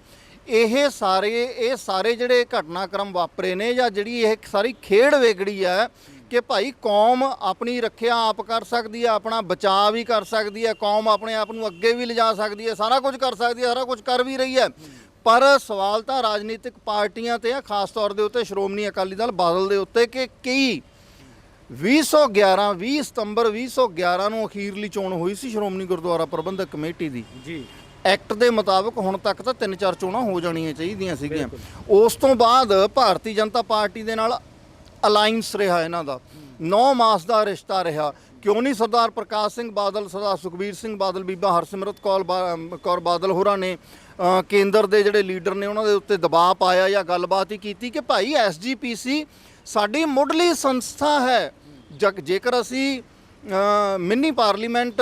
ਇਹ ਸਾਰੇ ਇਹ ਸਾਰੇ ਜਿਹੜੇ ਘਟਨਾਕ੍ਰਮ ਵਾਪਰੇ ਨੇ ਜਾਂ ਜਿਹੜੀ ਇਹ ਸਾਰੀ ਖੇਡ ਵੇਗੜੀ ਹੈ ਕਿ ਭਾਈ ਕੌਮ ਆਪਣੀ ਰੱਖਿਆ ਆਪ ਕਰ ਸਕਦੀ ਹੈ, ਆਪਣਾ ਬਚਾਅ ਵੀ ਕਰ ਸਕਦੀ ਹੈ, ਕੌਮ ਆਪਣੇ ਆਪ ਨੂੰ ਅੱਗੇ ਵੀ ਲਿਜਾ ਸਕਦੀ ਹੈ, ਸਾਰਾ ਕੁਝ ਕਰ ਸਕਦੀ ਹੈ, ਸਾਰਾ ਕੁਝ ਕਰ ਵੀ ਰਹੀ ਹੈ। ਪਰ ਸਵਾਲ ਤਾਂ ਰਾਜਨੀਤਿਕ ਪਾਰਟੀਆਂ ਤੇ ਆ, ਖਾਸ ਤੌਰ ਦੇ ਉੱਤੇ ਸ਼੍ਰੋਮਣੀ ਅਕਾਲੀ ਦਲ ਬਾਦਲ ਦੇ ਉੱਤੇ ਕਿ ਕਈ 2011 20 ਸਤੰਬਰ 2011 ਨੂੰ ਅਖੀਰਲੀ ਚੋਣ ਹੋਈ ਸੀ ਸ਼੍ਰੋਮਣੀ ਗੁਰਦੁਆਰਾ ਪ੍ਰਬੰਧਕ ਕਮੇਟੀ ਦੀ। ਜੀ। ਐਕਟ ਦੇ ਮੁਤਾਬਕ ਹੁਣ ਤੱਕ ਤਾਂ ਤਿੰਨ ਚਾਰ ਚੋਣਾਂ ਹੋ ਜਾਣੀਆਂ ਚਾਹੀਦੀਆਂ ਸੀਗੀਆਂ। ਉਸ ਤੋਂ ਬਾਅਦ ਭਾਰਤੀ ਜਨਤਾ ਪਾਰਟੀ ਦੇ ਨਾਲ ਅਲਾਈਅੰਸ ਰਿਹਾ ਇਹਨਾਂ ਦਾ। 9 ਮਾਸ ਦਾ ਰਿਸ਼ਤਾ ਰਿਹਾ। ਕਿਉਂ ਨਹੀਂ ਸਰਦਾਰ ਪ੍ਰਕਾਸ਼ ਸਿੰਘ ਬਾਦਲ ਸਰਦਾਰ ਸੁਖਬੀਰ ਸਿੰਘ ਬਾਦਲ ਬੀਬਾ ਹਰਸਿਮਰਤ ਕੌਰ ਕੌਰ ਬਾਦਲ ਹੋਰਾਂ ਨੇ ਕੇਂਦਰ ਦੇ ਜਿਹੜੇ ਲੀਡਰ ਨੇ ਉਹਨਾਂ ਦੇ ਉੱਤੇ ਦਬਾਅ ਪਾਇਆ ਜਾਂ ਗੱਲਬਾਤ ਹੀ ਕੀਤੀ ਕਿ ਭਾਈ ਐਸਜੀਪੀਸੀ ਸਾਡੀ ਮੁੱਢਲੀ ਸੰਸਥਾ ਹੈ। ਜੇਕਰ ਅਸੀਂ ਮਿੰਨੀ ਪਾਰਲੀਮੈਂਟ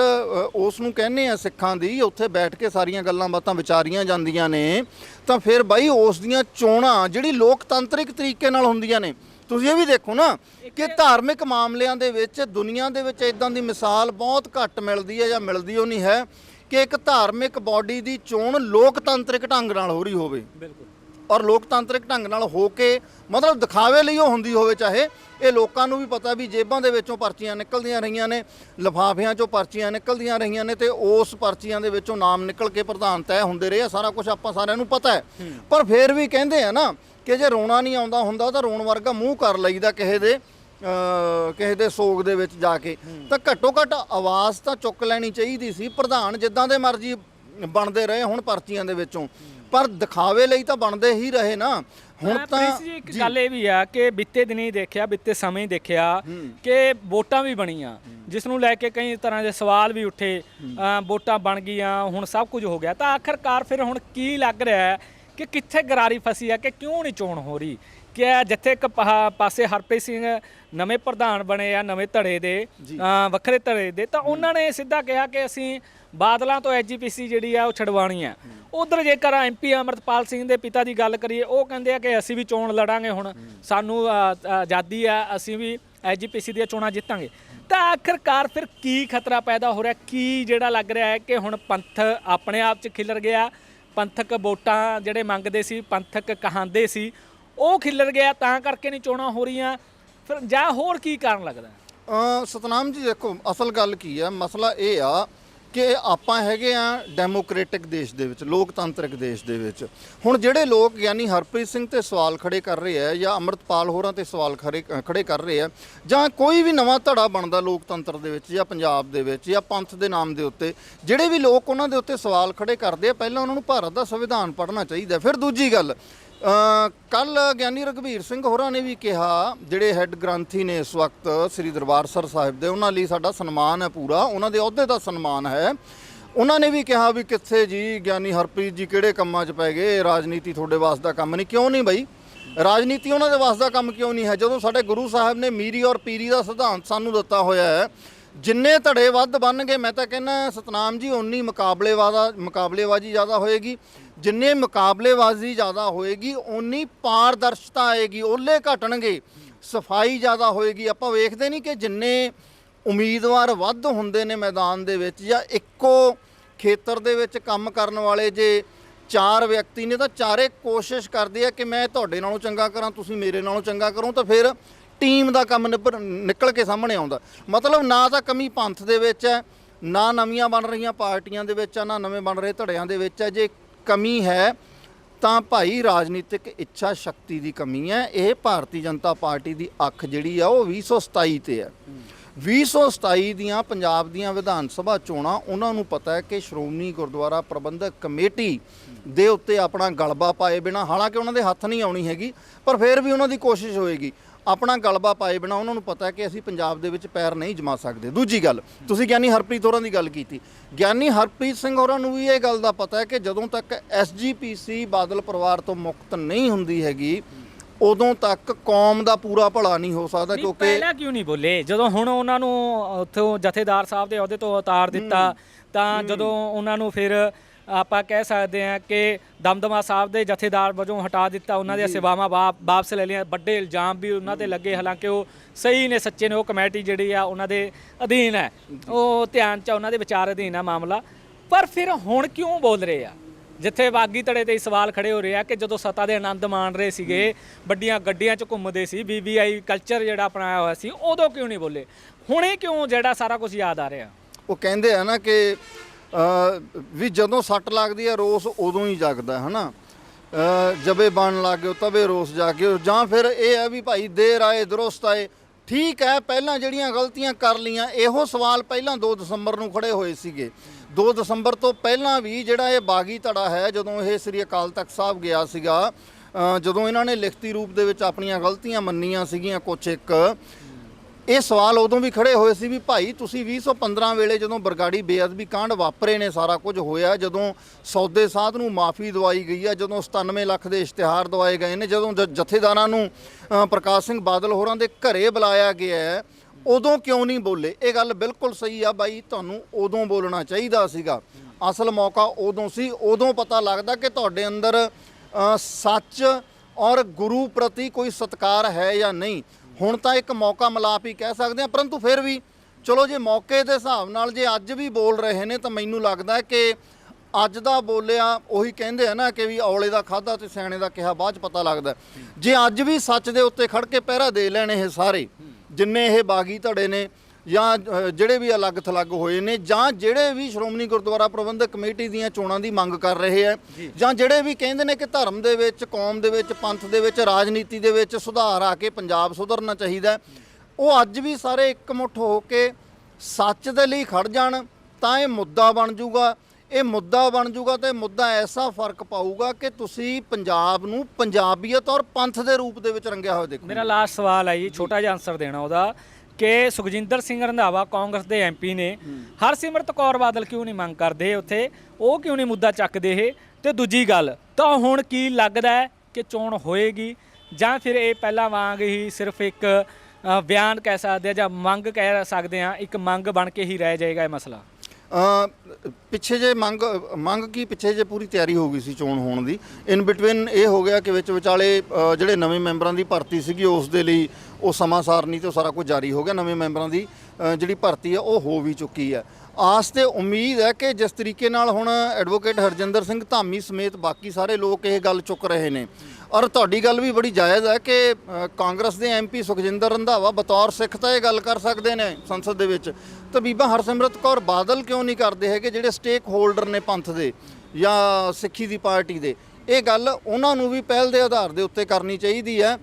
ਉਸ ਨੂੰ ਕਹਿੰਦੇ ਆ ਸਿੱਖਾਂ ਦੀ ਉੱਥੇ ਬੈਠ ਕੇ ਸਾਰੀਆਂ ਗੱਲਾਂ ਬਾਤਾਂ ਵਿਚਾਰੀਆਂ ਜਾਂਦੀਆਂ ਨੇ ਤਾਂ ਫਿਰ ਬਾਈ ਉਸ ਦੀਆਂ ਚੋਣਾਂ ਜਿਹੜੀ ਲੋਕਤੰਤਰਿਕ ਤਰੀਕੇ ਨਾਲ ਹੁੰਦੀਆਂ ਨੇ ਤੁਸੀਂ ਇਹ ਵੀ ਦੇਖੋ ਨਾ ਕਿ ਧਾਰਮਿਕ ਮਾਮਲਿਆਂ ਦੇ ਵਿੱਚ ਦੁਨੀਆ ਦੇ ਵਿੱਚ ਇਦਾਂ ਦੀ ਮਿਸਾਲ ਬਹੁਤ ਘੱਟ ਮਿਲਦੀ ਹੈ ਜਾਂ ਮਿਲਦੀ ਉਹ ਨਹੀਂ ਹੈ ਕਿ ਇੱਕ ਧਾਰਮਿਕ ਬਾਡੀ ਦੀ ਚੋਣ ਲੋਕਤੰਤਰਿਕ ਢੰਗ ਨਾਲ ਹੋ ਰਹੀ ਹੋਵੇ। ਬਿਲਕੁਲ। ਔਰ ਲੋਕਤੰਤਰਿਕ ਢੰਗ ਨਾਲ ਹੋ ਕੇ ਮਤਲਬ ਦਿਖਾਵੇ ਲਈ ਉਹ ਹੁੰਦੀ ਹੋਵੇ ਚਾਹੇ ਇਹ ਲੋਕਾਂ ਨੂੰ ਵੀ ਪਤਾ ਵੀ ਜੇਬਾਂ ਦੇ ਵਿੱਚੋਂ ਪਰਚੀਆਂ ਨਿਕਲਦੀਆਂ ਰਹੀਆਂ ਨੇ ਲਿਫਾਫਿਆਂ ਚੋਂ ਪਰਚੀਆਂ ਨਿਕਲਦੀਆਂ ਰਹੀਆਂ ਨੇ ਤੇ ਉਸ ਪਰਚੀਆਂ ਦੇ ਵਿੱਚੋਂ ਨਾਮ ਨਿਕਲ ਕੇ ਪ੍ਰਧਾਨ ਤੈਅ ਹੁੰਦੇ ਰਹੇ ਆ ਸਾਰਾ ਕੁਝ ਆਪਾਂ ਸਾਰਿਆਂ ਨੂੰ ਪਤਾ ਹੈ। ਪਰ ਫਿਰ ਵੀ ਕਹਿੰਦੇ ਆ ਨਾ ਕਿ ਜੇ ਰੋਣਾ ਨਹੀਂ ਆਉਂਦਾ ਹੁੰਦਾ ਤਾਂ ਰੋਣ ਵਰਗਾ ਮੂੰਹ ਕਰ ਲਈਦਾ ਕਿਸੇ ਦੇ ਕਿਸੇ ਦੇ ਸੋਗ ਦੇ ਵਿੱਚ ਜਾ ਕੇ। ਤਾਂ ਘੱਟੋ ਘੱਟ ਆਵਾਜ਼ ਤਾਂ ਚੁੱਕ ਲੈਣੀ ਚਾਹੀਦੀ ਸੀ ਪ੍ਰਧਾਨ ਜਿੱਦਾਂ ਦੇ ਮਰਜ਼ੀ ਬਣਦੇ ਰਹੇ ਹੁਣ ਪਰਚੀਆਂ ਦੇ ਵਿੱਚੋਂ। ਪਰ ਦਿਖਾਵੇ ਲਈ ਤਾਂ ਬਣਦੇ ਹੀ ਰਹੇ ਨਾ। ਹੁਣ ਤਾਂ ਜੀ ਇੱਕ ਗੱਲ ਇਹ ਵੀ ਆ ਕਿ ਬਿੱਤੇ ਦਿਨੀ ਦੇਖਿਆ ਬਿੱਤੇ ਸਮੇਂ ਦੇਖਿਆ ਕਿ ਵੋਟਾਂ ਵੀ ਬਣੀਆਂ। ਜਿਸ ਨੂੰ ਲੈ ਕੇ ਕਈ ਤਰ੍ਹਾਂ ਦੇ ਸਵਾਲ ਵੀ ਉੱਠੇ ਵੋਟਾਂ ਬਣ ਗਈਆਂ ਹੁਣ ਸਭ ਕੁਝ ਹੋ ਗਿਆ। ਤਾਂ ਆਖਰਕਾਰ ਫਿਰ ਹੁਣ ਕੀ ਲੱਗ ਰਿਹਾ ਹੈ ਕਿ ਕਿੱਥੇ ਗਰਾਰੀ ਫਸੀ ਆ ਕਿ ਕਿਉਂ ਨਹੀਂ ਚੋਣ ਹੋ ਰਹੀ? ਕਿ ਜਿੱਥੇ ਇੱਕ ਪਾ- ਪਾਸੇ ਹਰਪ੍ਰੀਤ ਸਿੰਘ ਨਵੇਂ ਪ੍ਰਧਾਨ ਬਣੇ ਆ ਨਵੇਂ ਧੜੇ ਦੇ ਅ, ਵੱਖਰੇ ਧੜੇ ਦੇ ਤਾਂ ਉਹਨਾਂ ਨੇ ਸਿੱਧਾ ਕਿਹਾ ਕਿ ਅਸੀਂ ਬਾਦਲਾਂ ਤੋਂ ਐਜੀਪੀਸੀ ਜਿਹੜੀ ਆ ਉਹ ਛਡਵਾਣੀ ਆ। ਉਧਰ ਜੇਕਰ ਐਮਪੀ ਅਮਰਤਪਾਲ ਸਿੰਘ ਦੇ ਪਿਤਾ ਦੀ ਗੱਲ ਕਰੀਏ ਉਹ ਕਹਿੰਦੇ ਆ ਕਿ ਅਸੀਂ ਵੀ ਚੋਣ ਲੜਾਂਗੇ ਹੁਣ। ਸਾਨੂੰ ਅ, ਅ, ਆਜ਼ਾਦੀ ਆ ਅਸੀਂ ਵੀ ਐਜੀਪੀਸੀ ਦੀਆਂ ਚੋਣਾਂ ਜਿੱਤਾਂਗੇ। ਤਾਂ ਆਖਰਕਾਰ ਫਿਰ ਕੀ ਖਤਰਾ ਪੈਦਾ ਹੋ ਰਿਹਾ? ਕੀ ਜਿਹੜਾ ਲੱਗ ਰਿਹਾ ਹੈ ਕਿ ਹੁਣ ਪੰਥ ਆਪਣੇ ਆਪ 'ਚ ਖਿਲਰ ਗਿਆ? ਪੰਥਕ ਵੋਟਾਂ ਜਿਹੜੇ ਮੰਗਦੇ ਸੀ ਪੰਥਕ ਕਹਾਂਦੇ ਸੀ ਉਹ ਖਿਲਰ ਗਿਆ ਤਾਂ ਕਰਕੇ ਨਹੀਂ ਚੋਣਾਂ ਹੋ ਰਹੀਆਂ। ਫਿਰ ਜਾਂ ਹੋਰ ਕੀ ਕਾਰਨ ਲੱਗਦਾ? ਅ, ਸਤਨਾਮ ਜੀ ਦੇਖੋ ਅਸਲ ਗੱਲ ਕੀ ਆ? ਮਸਲਾ ਇਹ ਆ ਕਿ ਆਪਾਂ ਹੈਗੇ ਆ ਡੈਮੋਕ੍ਰੈਟਿਕ ਦੇਸ਼ ਦੇ ਵਿੱਚ ਲੋਕਤੰਤਰਿਕ ਦੇਸ਼ ਦੇ ਵਿੱਚ। ਹੁਣ ਜਿਹੜੇ ਲੋਕ ਯਾਨੀ ਹਰਪ੍ਰੀਤ ਸਿੰਘ ਤੇ ਸਵਾਲ ਖੜੇ ਕਰ ਰਹੇ ਆ ਜਾਂ ਅਮਰਤਪਾਲ ਹੋਰਾਂ ਤੇ ਸਵਾਲ ਖੜੇ ਖੜੇ ਕਰ ਰਹੇ ਆ ਜਾਂ ਕੋਈ ਵੀ ਨਵਾਂ ਧੜਾ ਬਣਦਾ ਲੋਕਤੰਤਰ ਦੇ ਵਿੱਚ ਜਾਂ ਪੰਜਾਬ ਦੇ ਵਿੱਚ ਜਾਂ ਪੰਥ ਦੇ ਨਾਮ ਦੇ ਉੱਤੇ ਜਿਹੜੇ ਵੀ ਲੋਕ ਉਹਨਾਂ ਦੇ ਉੱਤੇ ਸਵਾਲ ਖੜੇ ਕਰਦੇ ਆ ਪਹਿਲਾਂ ਉਹਨਾਂ ਨੂੰ ਭਾਰਤ ਦਾ ਸੰਵਿਧਾਨ ਪੜ੍ਹਨਾ ਚਾਹੀਦਾ। ਫਿਰ ਦੂਜੀ ਗੱਲ ਕੱਲ ਗਿਆਨੀ ਰਘਬੀਰ ਸਿੰਘ ਹੋਰਾਂ ਨੇ ਵੀ ਕਿਹਾ, ਜਿਹੜੇ ਹੈੱਡ ਗ੍ਰੰਥੀ ਨੇ ਇਸ ਵਕਤ ਸ੍ਰੀ ਦਰਬਾਰ ਸਰ ਸਾਹਿਬ ਦੇ, ਉਹਨਾਂ ਲਈ ਸਾਡਾ ਸਨਮਾਨ ਹੈ ਪੂਰਾ, ਉਹਨਾਂ ਦੇ ਅਹੁਦੇ ਦਾ ਸਨਮਾਨ ਹੈ। ਉਹਨਾਂ ਨੇ ਵੀ ਕਿਹਾ ਵੀ ਕਿੱਥੇ ਜੀ, ਗਿਆਨੀ ਹਰਪ੍ਰੀਤ ਜੀ ਕਿਹੜੇ ਕੰਮਾਂ 'ਚ ਪੈ ਗਏ? ਰਾਜਨੀਤੀ ਤੁਹਾਡੇ ਵਾਸ ਦਾ ਕੰਮ ਨਹੀਂ। ਕਿਉਂ ਨਹੀਂ ਬਈ? ਰਾਜਨੀਤੀ ਉਹਨਾਂ ਦੇ ਵਾਸ ਦਾ ਕੰਮ ਕਿਉਂ ਨਹੀਂ ਹੈ? ਜਦੋਂ ਸਾਡੇ ਗੁਰੂ ਸਾਹਿਬ ਨੇ ਮੀਰੀ ਔਰ ਪੀਰੀ ਦਾ ਸਿਧਾਂਤ ਸਾਨੂੰ ਦਿੱਤਾ ਹੋਇਆ ਹੈ ਜਿੰਨੇ ਧੜੇ ਵੱਧ ਬਣਨਗੇ, ਮੈਂ ਤਾਂ ਕਹਿੰਦਾ ਸਤਨਾਮ ਜੀ ਉਨੀ ਮੁਕਾਬਲੇਵਾਦਾ ਮੁਕਾਬਲੇਬਾਜ਼ੀ ਜ਼ਿਆਦਾ ਹੋਏਗੀ। ਜਿੰਨੇ ਮੁਕਾਬਲੇਬਾਜ਼ੀ ਜ਼ਿਆਦਾ ਹੋਏਗੀ ਉਨੀ ਪਾਰਦਰਸ਼ਤਾ ਆਏਗੀ, ਓਲੇ ਘਟਣਗੇ। ਸਫ਼ਾਈ ਜ਼ਿਆਦਾ ਹੋਏਗੀ। ਆਪਾਂ ਵੇਖਦੇ ਨਹੀਂ ਕਿ ਜਿੰਨੇ ਉਮੀਦਵਾਰ ਵੱਧ ਹੁੰਦੇ ਨੇ ਮੈਦਾਨ ਦੇ ਵਿੱਚ ਜਾਂ ਇੱਕੋ ਖੇਤਰ ਦੇ ਵਿੱਚ ਕੰਮ ਕਰਨ ਵਾਲੇ ਜੇ ਚਾਰ ਵਿਅਕਤੀ ਨੇ, ਤਾਂ ਚਾਰੇ ਕੋਸ਼ਿਸ਼ ਕਰਦੇ ਆ ਕਿ ਮੈਂ ਤੁਹਾਡੇ ਨਾਲੋਂ ਚੰਗਾ ਕਰਾਂ, ਤੁਸੀਂ ਮੇਰੇ ਨਾਲੋਂ ਚੰਗਾ ਕਰੋ, ਤਾਂ ਫਿਰ ਟੀਮ ਦਾ ਕੰਮ ਨਿਭਰ- ਨਿਕਲ ਕੇ ਸਾਹਮਣੇ ਆਉਂਦਾ। ਮਤਲਬ ਨਾ ਤਾਂ ਕਮੀ ਪੰਥ ਦੇ ਵਿੱਚ ਹੈ, ਨਾ ਨਵੀਆਂ ਬਣ ਰਹੀਆਂ ਪਾਰਟੀਆਂ ਦੇ ਵਿੱਚ ਹੈ, ਨਾ ਨਵੇਂ ਬਣ ਰਹੇ ਧੜਿਆਂ ਦੇ ਵਿੱਚ ਹੈ। ਜੇ ਕਮੀ ਹੈ, ਤਾਂ ਭਾਈ ਰਾਜਨੀਤਿਕ ਇੱਛਾ ਸ਼ਕਤੀ ਦੀ ਕਮੀ ਹੈ। ਇਹ ਭਾਰਤੀ ਜਨਤਾ ਪਾਰਟੀ ਦੀ ਅੱਖ ਜਿਹੜੀ ਆ, ਉਹ 2027 ਤੇ ਹੈ। 2027 ਦੀਆਂ ਪੰਜਾਬ ਦੀਆਂ ਵਿਧਾਨ ਸਭਾ ਚੋਣਾਂ, ਉਹਨਾਂ ਨੂੰ ਪਤਾ ਹੈ ਕਿ ਸ਼੍ਰੋਮਣੀ ਗੁਰਦੁਆਰਾ ਪ੍ਰਬੰਧਕ ਕਮੇਟੀ ਦੇ ਉੱਤੇ ਆਪਣਾ ਗਲਬਾ ਪਾਏ ਬਿਨਾ, ਹਾਲਾਂਕਿ ਉਹਨਾਂ ਦੇ ਹੱਥ ਨਹੀਂ ਆਉਣੀ ਹੈਗੀ, ਪਰ ਫਿਰ ਵੀ ਉਹਨਾਂ ਦੀ ਕੋਸ਼ਿਸ਼ ਹੋਏਗੀ। ਆਪਣਾ ਗਲਬਾ ਪਾਏ ਬਿਨਾ ਉਹਨਾਂ ਨੂੰ ਪਤਾ ਹੈ ਕਿ ਅਸੀਂ ਪੰਜਾਬ ਦੇ ਵਿੱਚ ਪੈਰ ਨਹੀਂ ਜਮਾ ਸਕਦੇ। ਦੂਜੀ ਗੱਲ ਤੁਸੀਂ ਗਿਆਨੀ ਹਰਪ੍ਰੀਤ ਹੋਰਾਂ ਦੀ ਗੱਲ ਕੀਤੀ। ਗਿਆਨੀ ਹਰਪ੍ਰੀਤ ਸਿੰਘ ਹੋਰਾਂ ਨੂੰ ਵੀ ਇਹ ਗੱਲ ਦਾ ਪਤਾ ਹੈ ਕਿ ਜਦੋਂ ਤੱਕ ਐਸਜੀਪੀਸੀ ਬਾਦਲ ਪਰਿਵਾਰ ਤੋਂ ਮੁਕਤ ਨਹੀਂ ਹੁੰਦੀ ਹੈਗੀ ਉਦੋਂ ਤੱਕ ਕੌਮ ਦਾ ਪੂਰਾ ਭਲਾ ਨਹੀਂ ਹੋ ਸਕਦਾ ਕਿਉਂਕਿ ਪਹਿਲਾਂ ਕਿਉਂ ਨਹੀਂ ਬੋਲੇ? ਜਦੋਂ ਹੁਣ ਉਹਨਾਂ ਨੂੰ ਉੱਥੋਂ ਜਥੇਦਾਰ ਸਾਹਿਬ ਦੇ ਅਹੁਦੇ ਤੋਂ ਉਤਾਰ ਦਿੱਤਾ ਤਾਂ ਜਦੋਂ ਉਹਨਾਂ ਨੂੰ ਫਿਰ ਆਪਾਂ ਕਹਿ ਸਕਦੇ ਹਾਂ ਕਿ ਦਮਦਮਾ ਸਾਹਿਬ ਦੇ ਜਥੇਦਾਰ ਵਜੋਂ ਹਟਾ ਦਿੱਤਾ ਉਹਨਾਂ ਦੀਆਂ ਸੇਵਾਵਾਂ ਵਾਪਸ ਲੈ ਲਈਆਂ। ਵੱਡੇ ਇਲਜ਼ਾਮ ਵੀ ਉਹਨਾਂ ਤੇ ਲੱਗੇ। ਹਾਲਾਂਕਿ ਉਹ ਸਹੀ ਨੇ ਸੱਚੇ ਨੇ। ਉਹ ਕਮੇਟੀ ਜਿਹੜੀ ਆ ਉਹਨਾਂ ਦੇ ਅਧੀਨ ਹੈ। ਉਹ ਧਿਆਨ ਚ ਉਹਨਾਂ ਦੇ ਵਿਚਾਰ ਅਧੀਨ ਆ ਮਾਮਲਾ। ਪਰ ਫਿਰ ਹੁਣ ਕਿਉਂ ਬੋਲ ਰਹੇ ਆ? ਜਿੱਥੇ ਬਾਗੀ ਧੜੇ ਤੇ ਸਵਾਲ ਖੜੇ ਹੋ ਰਹੇ ਆ ਕਿ ਜਦੋਂ ਸਤਾ ਦੇ ਆਨੰਦ ਮਾਣ ਰਹੇ ਸੀਗੇ ਵੱਡੀਆਂ ਗੱਡੀਆਂ 'ਚ ਘੁੰਮਦੇ ਸੀ ਬੀਬੀਆਈ ਕਲਚਰ ਜਿਹੜਾ ਅਪਣਾਇਆ ਹੋਇਆ ਸੀ ਉਦੋਂ ਕਿਉਂ ਨਹੀਂ ਬੋਲੇ? ਹੁਣੇ ਕਿਉਂ ਜਿਹੜਾ ਸਾਰਾ ਕੁਝ ਯਾਦ ਆ ਰਿਹਾ? ਉਹ ਕਹਿੰਦੇ ਆ ਨਾ ਕਿ ਵੀ ਜਦੋਂ ਸੱਟ ਲੱਗਦੀ ਹੈ ਰੋਸ ਉਦੋਂ ਹੀ ਜਾਗਦਾ ਹੈ ਹਨਾ? ਅ, ਜਬੇ ਬਣ ਲੱਗੇ ਤਵੇ ਰੋਸ ਜਾਗੇ। ਜਾਂ ਫਿਰ ਇਹ ਹੈ ਵੀ ਭਾਈ ਦੇਰ ਆਏ ਦਰੁਸਤ ਆਏ। ਠੀਕ ਹੈ ਪਹਿਲਾਂ ਜਿਹੜੀਆਂ ਗਲਤੀਆਂ ਕਰ ਲੀਆਂ ਇਹੋ ਸਵਾਲ ਪਹਿਲਾਂ 2 ਦਸੰਬਰ ਨੂੰ ਖੜੇ ਹੋਏ ਸੀਗੇ। 2 ਦਸੰਬਰ ਤੋਂ ਪਹਿਲਾਂ ਵੀ ਜਿਹੜਾ ਇਹ ਬਾਗੀ ਧੜਾ ਹੈ ਜਦੋਂ ਇਹ ਸ੍ਰੀ ਅਕਾਲ ਤਖਤ ਸਾਹਿਬ ਗਿਆ ਸੀਗਾ ਜਦੋਂ ਇਹਨਾਂ ਨੇ ਲਿਖਤੀ ਰੂਪ ਦੇ ਵਿੱਚ ਆਪਣੀਆਂ ਗਲਤੀਆਂ ਮੰਨੀਆਂ ਸੀਗੀਆਂ ਕੁਛ ਇੱਕ ਇਹ ਸਵਾਲ ਉਦੋਂ ਵੀ ਖੜੇ ਹੋਏ ਸੀ ਵੀ ਭਾਈ ਤੁਸੀਂ 2015 ਵੇਲੇ ਜਦੋਂ ਬਰਗਾੜੀ ਬੇਅਦਬੀ ਕਾਂਡ ਵਾਪਰੇ ਨੇ ਸਾਰਾ ਕੁਝ ਹੋਇਆ, ਜਦੋਂ ਸੌਦੇ ਸਾਧ ਨੂੰ ਮਾਫੀ ਦਵਾਈ ਗਈ ਹੈ ਜਦੋਂ 97 ਲੱਖ ਦੇ ਇਸ਼ਤਿਹਾਰ ਦਵਾਏ ਗਏ ਨੇ, ਜਦੋਂ ਜ- ਜਥੇਦਾਰਾਂ ਨੂੰ ਪ੍ਰਕਾਸ਼ ਸਿੰਘ ਬਾਦਲ ਹੋਰਾਂ ਦੇ ਘਰੇ ਬੁਲਾਇਆ ਗਿਆ ਹੈ, ਉਦੋਂ ਕਿਉਂ ਨਹੀਂ ਬੋਲੇ? ਇਹ ਗੱਲ ਬਿਲਕੁਲ ਸਹੀ ਆ ਬਾਈ, ਤੁਹਾਨੂੰ ਉਦੋਂ ਬੋਲਣਾ ਚਾਹੀਦਾ ਸੀਗਾ। ਅਸਲ ਮੌਕਾ ਉਦੋਂ ਸੀ, ਉਦੋਂ ਪਤਾ ਲੱਗਦਾ ਕਿ ਤੁਹਾਡੇ ਅੰਦਰ ਸੱਚ ਔਰ ਗੁਰੂ ਪ੍ਰਤੀ ਕੋਈ ਸਤਕਾਰ ਹੈ ਜਾਂ ਨਹੀਂ। ਹੁਣ ਤਾਂ ਇੱਕ ਮੌਕਾ ਮਿਲਾਪ ਹੀ ਕਹਿ ਸਕਦੇ ਆ ਪਰੰਤੂ ਫਿਰ ਵੀ ਚਲੋ ਜੇ ਮੌਕੇ ਦੇ ਹਿਸਾਬ ਨਾਲ ਜੇ ਅੱਜ ਵੀ ਬੋਲ ਰਹੇ ਨੇ ਤਾਂ ਮੈਨੂੰ ਲੱਗਦਾ ਕਿ ਅੱਜ ਦਾ ਬੋਲਿਆ ਉਹੀ ਕਹਿੰਦੇ ਆ ਨਾ ਕਿ ਵੀ ਔਲੇ ਦਾ ਖਾਦਾ ਤੇ ਸਿਆਣੇ ਦਾ ਕਿਹਾ, ਬਾਅਦ ਚ ਪਤਾ ਲੱਗਦਾ ਜੇ ਅੱਜ ਵੀ ਸੱਚ ਦੇ ਉੱਤੇ ਖੜ ਕੇ ਪਹਿਰਾ ਦੇ ਲੈਣ ਇਹ ਸਾਰੇ, ਜਿੰਨੇ ਇਹ ਬਾਗੀ ਧੜੇ ਨੇ ਜਾਂ ਜਿਹੜੇ ਵੀ ਅਲੱਗ ਥਲੱਗ ਹੋਏ ਨੇ ਜਾਂ ਜਿਹੜੇ ਵੀ ਸ਼੍ਰੋਮਣੀ ਗੁਰਦੁਆਰਾ ਪ੍ਰਬੰਧਕ ਕਮੇਟੀ ਦੀਆਂ ਚੋਣਾਂ ਦੀ ਮੰਗ ਕਰ ਰਹੇ ਆ ਜਾਂ। ਜਿਹੜੇ ਵੀ ਕਹਿੰਦੇ ਨੇ ਕਿ ਧਰਮ ਦੇ ਵਿੱਚ ਕੌਮ ਦੇ ਵਿੱਚ ਪੰਥ ਦੇ ਵਿੱਚ ਰਾਜਨੀਤੀ ਦੇ ਵਿੱਚ ਸੁਧਾਰ ਆ ਕੇ ਪੰਜਾਬ ਸੁਧਰਨਾ ਚਾਹੀਦਾ ਉਹ ਅੱਜ ਵੀ ਸਾਰੇ ਇਕਮੁੱਠ ਹੋ ਕੇ ਸੱਚ ਦੇ ਲਈ ਖੜ ਜਾਣ ਤਾਂ ਇਹ ਮੁੱਦਾ ਬਣ ਜਾਊਗਾ। ਇਹ ਮੁੱਦਾ ਬਣ ਜਾਊਗਾ ਤੇ ਮੁੱਦਾ ਐਸਾ ਫ਼ਰਕ ਪਾਊਗਾ ਕਿ ਤੁਸੀਂ ਪੰਜਾਬ ਨੂੰ ਪੰਜਾਬੀਅਤ ਔਰ ਪੰਥ ਦੇ ਰੂਪ ਦੇ ਵਿੱਚ ਰੰਗਿਆ ਹੋਇਆ ਦੇਖੋ। ਮੇਰਾ ਲਾਸਟ ਸਵਾਲ ਹੈ ਜੀ ਛੋਟਾ ਜਿਹਾ ਆਨਸਰ ਦੇਣਾ ਉਹਦਾ। ਕਿ ਸੁਖਜਿੰਦਰ ਸਿੰਘ ਰੰਧਾਵਾ ਕਾਂਗਰਸ ਦੇ ਐਮਪੀ ਨੇ। ਹਰਸਿਮਰਤ ਕੌਰ ਬਾਦਲ ਕਿਉਂ ਨਹੀਂ ਮੰਗ ਕਰਦੇ ਉੱਥੇ? ਉਹ ਕਿਉਂ ਨਹੀਂ ਮੁੱਦਾ ਚੱਕਦੇ ਇਹ? ਤੇ ਦੂਜੀ ਗੱਲ ਤਾਂ ਹੁਣ ਕੀ ਲੱਗਦਾ ਹੈ ਕਿ ਚੋਣ ਹੋਏਗੀ? ਜਾਂ ਫਿਰ ਇਹ ਪਹਿਲਾਂ ਵਾਂਗ ਹੀ ਸਿਰਫ ਇੱਕ ਬਿਆਨ ਕਹਿ ਸਕਦੇ ਆ ਜਾਂ ਮੰਗ ਕਹਿ ਸਕਦੇ ਆ ਇੱਕ ਮੰਗ ਬਣ ਕੇ ਹੀ ਰਹਿ ਜਾਏਗਾ ਇਹ ਮਸਲਾ? ਪਿੱਛੇ ਜੇ ਮੰਗ ਮੰਗ ਕੀ, ਪਿੱਛੇ ਜੇ ਪੂਰੀ ਤਿਆਰੀ ਹੋ ਗਈ ਸੀ ਚੋਣ ਹੋਣ ਦੀ। ਇਨ ਬਿਟਵੀਨ ਇਹ ਹੋ ਗਿਆ ਕਿ ਵਿੱਚ ਵਿਚਾਲੇ ਜਿਹੜੇ ਨਵੇਂ ਮੈਂਬਰਾਂ ਦੀ ਭਰਤੀ ਸੀਗੀ, ਉਸ ਦੇ ਲਈ ਉਹ ਸਮਾਂ ਸਾਰਨੀ ਤੇ ਉਹ ਸਾਰਾ ਕੁਝ ਜਾਰੀ ਹੋ ਗਿਆ। ਨਵੇਂ ਮੈਂਬਰਾਂ ਦੀ ਜਿਹੜੀ ਭਰਤੀ ਆ, ਉਹ ਹੋ ਵੀ ਚੁੱਕੀ ਹੈ ਆਸ ਤੇ ਉਮੀਦ ਹੈ ਕਿ ਜਿਸ ਤਰੀਕੇ ਨਾਲ ਹੁਣ ਐਡਵੋਕੇਟ ਹਰਜਿੰਦਰ ਸਿੰਘ ਧਾਮੀ ਸਮੇਤ ਬਾਕੀ ਸਾਰੇ ਲੋਕ ਇਹ ਗੱਲ ਚੁੱਕ ਰਹੇ ਨੇ ਔਰ ਤੁਹਾਡੀ ਗੱਲ ਵੀ ਬੜੀ ਜਾਇਜ਼ ਹੈ ਕਿ ਕਾਂਗਰਸ ਦੇ ਐਮਪੀ ਸੁਖਜਿੰਦਰ ਰੰਧਾਵਾ ਬਤੌਰ ਸਿੱਖ ਤਾਂ ਇਹ ਗੱਲ ਕਰ ਸਕਦੇ ਨੇ ਸੰਸਦ ਦੇ ਵਿੱਚ। ਤਾਂ ਬੀਬਾ ਹਰਸਿਮਰਤ ਕੌਰ ਬਾਦਲ ਕਿਉਂ ਨਹੀਂ ਕਰਦੇ ਹੈਗੇ ਜਿਹੜੇ ਸਟੇਕ ਹੋਲਡਰ ਨੇ ਪੰਥ ਦੇ ਜਾਂ ਸਿੱਖੀ ਦੀ ਪਾਰਟੀ ਦੇ? ਇਹ ਗੱਲ ਉਹਨਾਂ ਨੂੰ ਵੀ ਪਹਿਲ ਦੇ ਆਧਾਰ ਦੇ ਉੱਤੇ ਕਰਨੀ ਚਾਹੀਦੀ ਹੈ।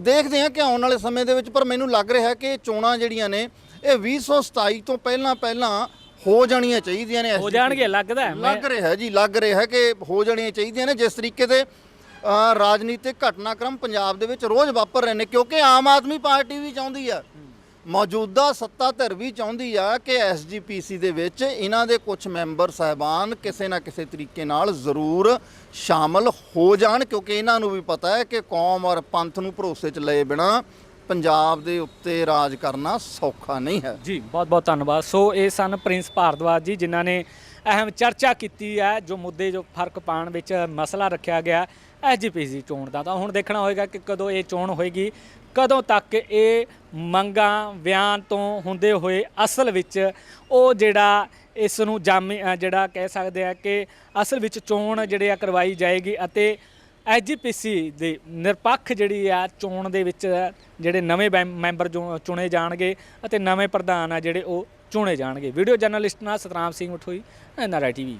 ਦੇਖਦੇ ਹਾਂ ਕਿ ਆਉਣ ਵਾਲੇ ਸਮੇਂ ਦੇ ਵਿੱਚ ਪਰ ਮੈਨੂੰ ਲੱਗ ਰਿਹਾ ਕਿ ਚੋਣਾਂ ਜਿਹੜੀਆਂ ਨੇ ਇਹ 2027 ਤੋਂ ਪਹਿਲਾਂ ਪਹਿਲਾਂ ਹੋ ਜਾਣੀਆਂ ਚਾਹੀਦੀਆਂ ਨੇ। ਹੋ ਜਾਣਗੇ ਲੱਗਦਾ ਲੱਗ ਰਿਹਾ ਜੀ ਲੱਗ ਰਿਹਾ ਕਿ ਹੋ ਜਾਣੀਆਂ ਚਾਹੀਦੀਆਂ ਨੇ। ਜਿਸ ਤਰੀਕੇ ਦੇ ਰਾਜਨੀਤਿਕ ਘਟਨਾਕ੍ਰਮ ਪੰਜਾਬ ਦੇ ਵਿੱਚ ਰੋਜ਼ ਵਾਪਰ ਰਹੇ ਨੇ, ਕਿਉਂਕਿ ਆਮ ਆਦਮੀ ਪਾਰਟੀ ਵੀ ਚਾਹੁੰਦੀ ਆ ਮੌਜੂਦਾ ਸੱਤਾ ਧਿਰ ਵੀ ਚਾਹੁੰਦੀ ਆ ਕਿ ਐਸਜੀਪੀਸੀ ਦੇ ਵਿੱਚ ਇਹਨਾਂ ਦੇ ਕੁਝ ਮੈਂਬਰ ਸਾਹਿਬਾਨ ਕਿਸੇ ਨਾ ਕਿਸੇ ਤਰੀਕੇ ਨਾਲ ਜ਼ਰੂਰ ਸ਼ਾਮਲ ਹੋ ਜਾਣ, ਕਿਉਂਕਿ ਇਹਨਾਂ ਨੂੰ ਵੀ ਪਤਾ ਹੈ ਕਿ ਕੌਮ ਔਰ ਪੰਥ ਨੂੰ ਭਰੋਸੇ 'ਚ ਲਏ ਬਿਨਾ ਪੰਜਾਬ ਦੇ ਉੱਤੇ ਰਾਜ ਕਰਨਾ ਸੌਖਾ ਨਹੀਂ ਹੈ। ਜੀ, ਬਹੁਤ ਬਹੁਤ ਧੰਨਵਾਦ। ਸੋ ਇਹ ਸਨ ਪ੍ਰਿੰਸ ਭਾਰਦਵਾਜ ਜੀ, ਜਿਨ੍ਹਾਂ ਨੇ ਅਹਿਮ ਚਰਚਾ ਕੀਤੀ ਹੈ, ਜੋ ਮੁੱਦੇ ਜੋ ਫ਼ਰਕ ਪਾਉਣ ਵਿੱਚ ਮਸਲਾ ਰੱਖਿਆ ਗਿਆ। ਐਸਜੀਪੀਸੀ ਚੋਣ ਦਾ। ਤਾਂ ਹੁਣ ਦੇਖਣਾ ਹੋਏਗਾ ਕਿ ਕਦੋਂ ਇਹ ਚੋਣ ਹੋਏਗੀ, ਕਦੋਂ ਤੱਕ ਇਹ ਮੰਗਾਂ ਬਿਆਨ ਤੋਂ ਹੁੰਦੇ ਹੋਏ ਅਸਲ ਵਿੱਚ ਉਹ ਜਿਹੜਾ ਇਸ ਨੂੰ ਜਾਮੀ ਜਿਹੜਾ ਕਹਿ ਸਕਦੇ ਆ ਕਿ ਅਸਲ ਵਿੱਚ ਚੋਣ ਜਿਹੜੇ ਆ ਕਰਵਾਈ ਜਾਏਗੀ ਅਤੇ ਐਸਜੀਪੀਸੀ ਦੇ ਨਿਰਪੱਖ ਜਿਹੜੀ ਆ ਚੋਣ ਦੇ ਵਿੱਚ ਜਿਹੜੇ ਨਵੇਂ ਬੈਂ- ਮੈਂਬਰ ਜੋ ਚੁਣੇ ਜਾਣਗੇ ਅਤੇ ਨਵੇਂ ਪ੍ਰਧਾਨ ਆ ਜਿਹੜੇ ਉਹ ਚੁਣੇ ਜਾਣਗੇ। ਵੀਡੀਓ ਜਰਨਲਿਸਟ ਨਾਲ ਸਤਨਾਮ ਸਿੰਘ ਮਠੋਈ ਐਨਆਰਆਈ ਟੀਵੀ।